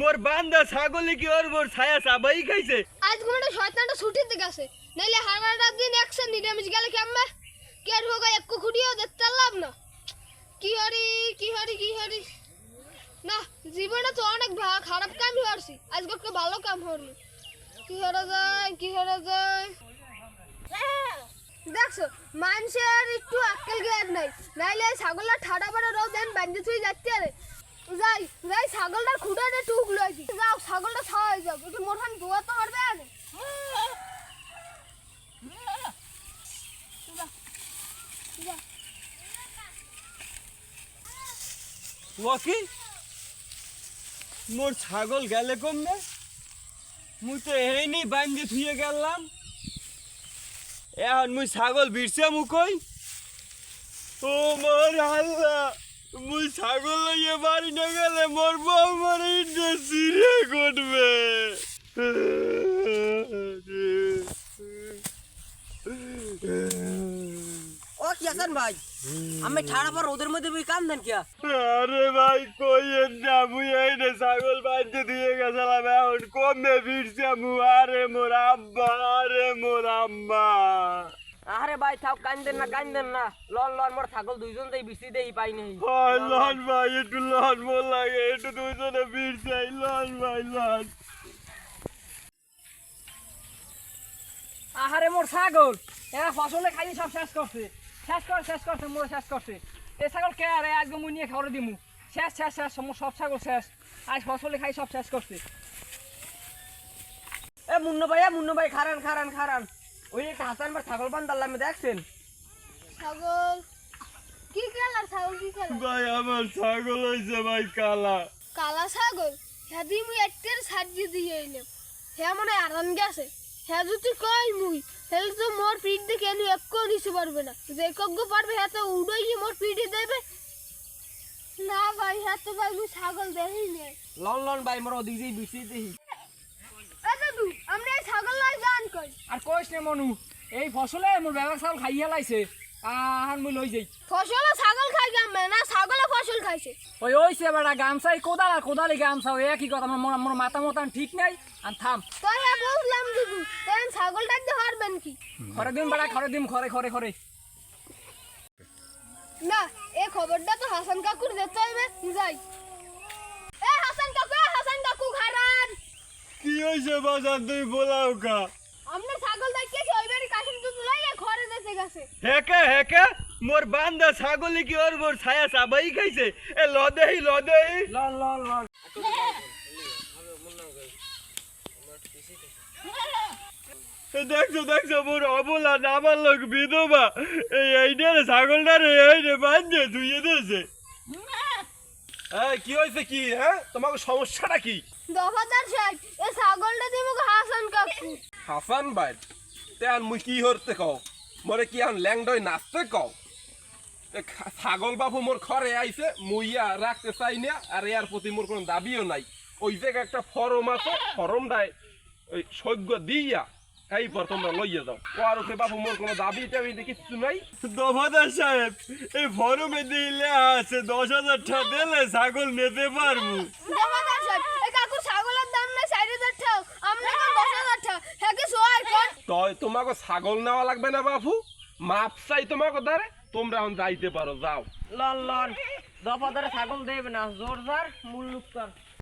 মোর বান্দা ছাগলে কি ওর মোর ছায়া সাবাই খাইছে? আজ ঘুমটা শয়তানটা ছুটিতে গেছে নাইলে হারাটা দিন একশো নিরামিষ গেলে কেমন? কে আর হোক, এক খুঁড়িও দেখতে পারলাম না। কি হরি কি হরি কি হরি? না, জীবনে তো অনেক খারাপ কামই হরছি। আজকে একটা ভালো কাম হরলি। কি হরা যায়, কি হরা যায়? দেখছ, মানুষের একটু আক্কেল জ্ঞান নাই। নাইলে ছাগলটা ঠাডা বাড়া রোজ দেন, বান্ধে থুই যাচ্ছে আরে যাই যাই, ছাগলটার খুঁটাটা টুক ছাগলটা ছাওয়াই যাও আরে মোর ছাগল গেলে কমবে? মুই তো এইনি বান্ধে থুয়ে গেলাম এখন মুই ছাগল বিরছে মুকই ও মোর আল্লাহ, মুই ছাগল লইয়ে বাড়ি না গেলে মোর বউ মোর কি আছেন ভাই? আমি ঠাড়া পর ওদের মধ্যে বই কান দেন কিয়া? আরে ভাই কইয়েন না মুই এই নে ছাগল বাঁধতে দিয়ে গেছিলাম এখন কমে ফিরছে মু আরে মোর আব্বা আরে মোর আম্মা। আরে ভাই থাক কান্দেন না কান্দেন না। লন লন মোর ছাগল দুইজন দেই বিসি দেই পাই নাই। হয় লন ভাই একটু লন মোর লাগে একটু দুইজনে ফিরছে লন ভাই লন। আহারে মোর ছাগল এরা ফসলে খাই সব শেষ করছে। শেষ করে শেষ করছে মোর শেষ করছে এই ছাগল কে আরে আজকে মুই নিয়ে খাওয়ারে দিমু শেষ শেষ শেষ সব ছাগল শেষ। আজ ফসলে খাই সব শেষ করছে এ মুন্ন ভাই এ মুন্ন ভাই খারান খারান খারান ওই একটা হাসান ভাই ছাগল বান্দাল্লাম দেখছেন। ছাগল কি কালার ছাগল কি কালার ভাই আমার ছাগল হয়েছে ভাই কালা। কালা ছাগল? হ্যাঁ দি মুই একটের সাজিয়ে দিয়ে এলাম হ্যাঁ মনে হয় আরাম গেছে হ্যাঁ যদি কই মুই? তাহলে তো মোর পিঠ দেখে এনে একো নিতে পারবে না? যে কগ্য পারবে হ্যাঁ তো উড়ে গিয়ে মোর পিঠে দেবে? না ভাই হ্যাঁ তো ভাই মুই ছাগল দেখি নে। লন লন ভাই মোর ওদিক দিয়ে দেই। এ দাদু আমরা ছাগল লাই গান কই? আর কইস নে মনু এই ফসলে মোর ব্যবসা খাইয়া লাইছে। আহান মুই লই যাই। ফসল ছাগল খাই গামে না ছাগলে ফসল খাইছে? ওই ওইছে বেড়া গামছাই কোদাল আর কোদালি গামছা ওই একই কথা মোর মোর মাথা মতান ঠিক নাই। আর থাম। তো হ্যাঁ বুঝলাম দাদু তেন ছাগল ডাকতে পারবেন কি? খরে দিন বেড়া খরে দিন খরে খরে খরে না এই খবরটা তো হাসান কাকুর দিতে হইবে যাই। এ হাসান কাকু এ হাসান কাকু খারান। কি হয়েছে বাজার? তুই বলাও কা। আমরা ছাগল দেখে ওই বাড়ি কাশিম দুধ লইয়ে গেছে। হেকে হেকে মোর বান্দা ছাগলে কি ওর মোর ছায়া চাবাই খাইছে? এ লদেই লদেই লন দেখছ দেখছ মোর অবলা নামার লোক বিধবা। এই এইটারে ছাগলটারে এই রে বান্ধে ধুইয়ে দিয়েছে। কি হয়েছে কি হ্যাঁ? তোমার সমস্যাটা কি? দফাদার সাহেব এ ছাগলটা দিব হাসান কাকু। হাসান ভাই তেন মুই কি হরতে কও? মরে কি আন ল্যাংডয় নাচতে কও? ছাগল বাবু মোর ঘরে আইছে মুইয়া রাখতে চাই না আর এর প্রতি মোর কোনো দাবিও নাই। ওই জায়গায় একটা ফরম আছে ফরমটায় ওই সৈক্য দিয়া এই পর তোমরা লইয়া যাও। আর ওকে বাবু মোর কোনো দাবি টাবি কিচ্ছু নাই? দফাদার সাহেব এই ফরমে দিলে আছে দশ হাজার টাকা দিলে ছাগল নিতে পারব। দফাদার সাহেব এ কাকু ছাগলের দাম না ষাট হাজার টাকা আমরা এখন দশ হাজার টাকা হ্যাঁ কি সোয়ার কোন তয় তোমাকে ছাগল নেওয়া লাগবে না বাবু মাপ চাই তোমাকে দাঁড়ে তোমরা এখন যাইতে পারো, যাও। লন লন ধরে ছাগল দেবে না জোর জার মূল